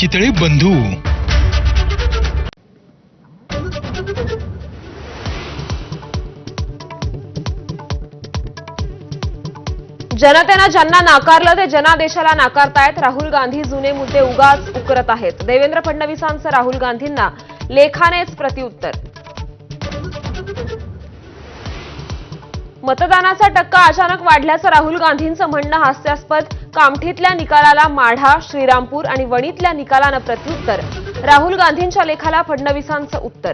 चितळे बंधू. जनतेनं ज्यांना नाकारलं ते जनादेशाला नाकारतायत. राहुल गांधी जुने मुद्दे उगाच उकरत आहेत. देवेंद्र फडणवीसांचं राहुल गांधींना लेखानेच प्रत्युत्तर. मतदानाचा टक्का अचानक वाढल्याचं राहुल गांधींचं म्हणणं हास्यास्पद. कामठीतल्या निकालाला माढा श्रीरामपूर आणि वणीतल्या निकालानं प्रत्युत्तर. राहुल गांधींच्या लेखाला फडणवीसांचं उत्तर.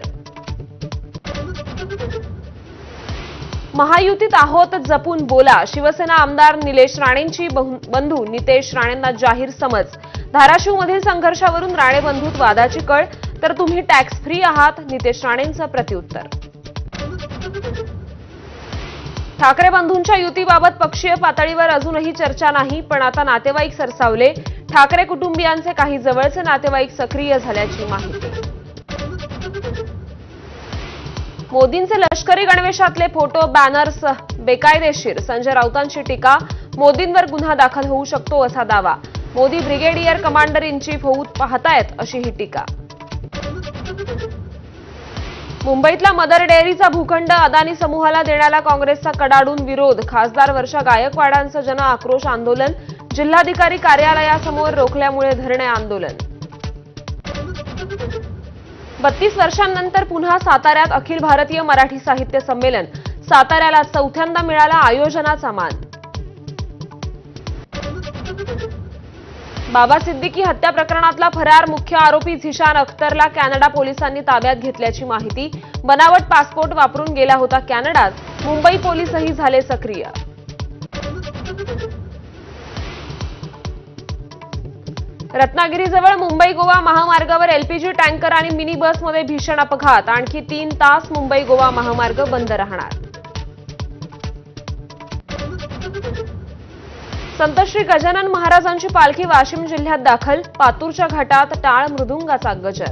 महायुतीत आहोत जपून बोला. शिवसेना आमदार निलेश राणेंची बंधू नितेश राणेंना जाहीर समज. धाराशिवमधील संघर्षावरून राणे बंधूत वादाची कळ. तर तुम्ही टॅक्स फ्री आहात नितेश राणेंचं प्रत्युत्तर. ठाकरे बंधूंच्या युतीबाबत पक्षीय पातळीवर अजूनही चर्चा नाही पण आता नातेवाईक सरसावले. ठाकरे कुटुंबियांचे काही जवळचे नातेवाईक सक्रिय झाल्याची माहिती. मोदींचे लष्करी गणवेशातले फोटो बॅनर्स बेकायदेशीर संजय राऊतांची टीका मोदींवर गुन्हा दाखल होऊ शकतो असा दावा. Modi brigadier commander in chief होऊ पाहतायत अशी ही टीका. मुंबईतला मदर डेअरीचा भूखंड अदानी समूहाला देण्याला काँग्रेसचा कडाडून विरोध. खासदार वर्षा गायकवाडांचं जन आक्रोश आंदोलन जिल्हाधिकारी कार्यालयासमोर रोखल्यामुळे धरणे आंदोलन. बत्तीस वर्षांनंतर पुन्हा साताऱ्यात अखिल भारतीय मराठी साहित्य संमेलन. साताऱ्याला चौथ्यांदा मिळाला आयोजनाचा मान. बाबा सिद्दीकी हत्या प्रकरणातला फरार मुख्य आरोपी झिशान अख्तरला कॅनडा पोलिसांनी ताब्यात घेतल्याची माहिती. बनावट पासपोर्ट वापरून गेला होता कॅनडात. मुंबई पोलीसही झाले सक्रिय. रत्नागिरीजवळ मुंबई गोवा महामार्गावर एलपीजी टँकर आणि मिनी बसमध्ये भीषण अपघात. आणखी तीन तास मुंबई गोवा महामार्ग बंद राहणार. संत श्री गजानन महाराजांची पालखी वाशिम जिल्ह्यात दाखल. पातूरच्या घाटात टाळ मृदुंगाचा गजर.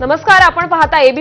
नमस्कार आपण पाहता एबी